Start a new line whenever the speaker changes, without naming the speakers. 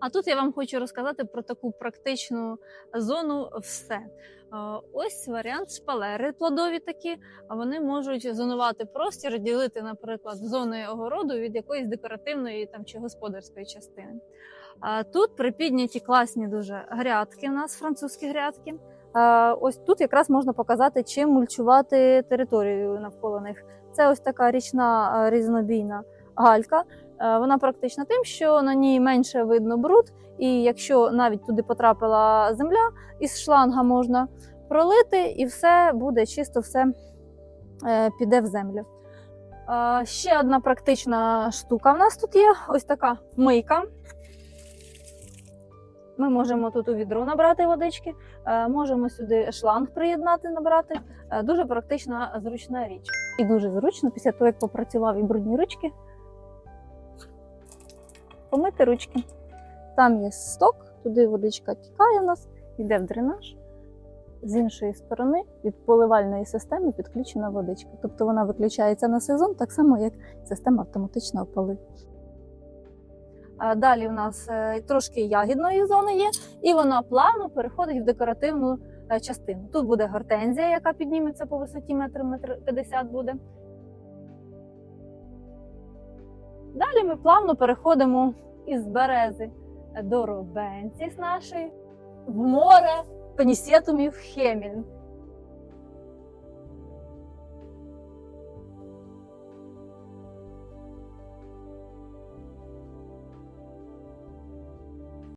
А тут я вам хочу розказати про таку практичну зону все. Е, Ось варіант шпалери плодові такі. Вони можуть зонувати простір, ділити, наприклад, зони огороду від якоїсь декоративної там чи господарської частини. А Тут припідняті класні дуже грядки. У нас французькі грядки. Е, Ось тут якраз можна показати, чим мульчувати територію навколо них. Це ось така річна е, різнобійна галька. Е, Вона практична тим, що на ній менше видно бруд, і якщо навіть туди потрапила земля, із шланга можна пролити, і все буде чисто, все е, піде в землю. Е, Ще одна практична штука в нас тут є: ось така мийка. Ми можемо тут у відро набрати водички, можемо сюди шланг приєднати, набрати. Дуже практична, зручна річ. І дуже зручно, після того, як попрацював і брудні ручки, помити ручки. Там є сток, туди водичка тікає в нас, йде в дренаж. З іншої сторони від поливальної системи підключена водичка. Тобто вона виключається на сезон, так само, як система автоматичного поливу. Далі в нас е, трошки ягідної зони є, і вона плавно переходить в декоративну е, частину. Тут буде гортензія, яка підніметься по висоті метр, метр 50 буде. Далі ми плавно переходимо із берези до робенціс нашої в море пенісетумів хеміль.